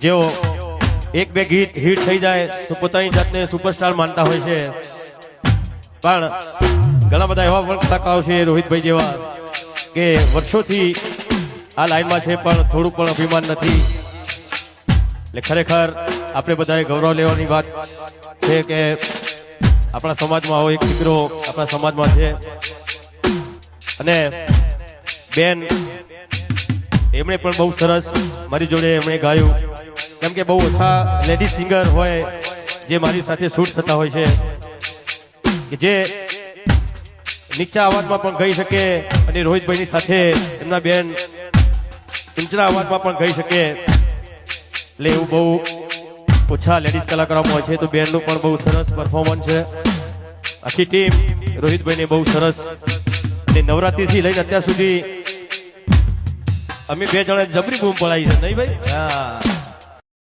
જેઓ એક બે ગીત હિટ થઈ જાય, તો પોતાની જાતને સુપરસ્ટાર માનતા હોય છે. પણ ઘણા બધા એવા પણ કલાકારો છે, રોહિતભાઈ જેવા, કે વર્ષોથી આ લાઈનમાં છે, પણ થોડું પણ અભિમાન નથી. એટલે ખરેખર આપણે બધાએ ગૌરવ લેવાની વાત છે કે આપણા સમાજમાં આવો એક દીકરો આપણા સમાજમાં છે. અને બેન, એમણે પણ બહુ સરસ મારી જોડે એમણે ગાયું. કેમ કે બહુ ઓછા લેડીઝ સિંગર હોય જે મારી સાથે શૂટ થતા હોય છે. કે જે નીચા અવાજમાં પણ ગઈ શકે અને રોહિતભાઈની સાથે એમના બેન ઊંચા અવાજમાં પણ ગઈ શકે. એટલે એવું બહુ ઓછા લેડીઝ કલાકારોમાં હોય છે. તો બેનનું પણ બહુ સરસ પરફોર્મન્સ છે. આખી ટીમ રોહિતભાઈને બહુ સરસ. અને નવરાત્રિથી લઈને અત્યાર સુધી અમે બે જણા જબરી બૂમ પડાવી છે. નહીં ભાઈ? હા.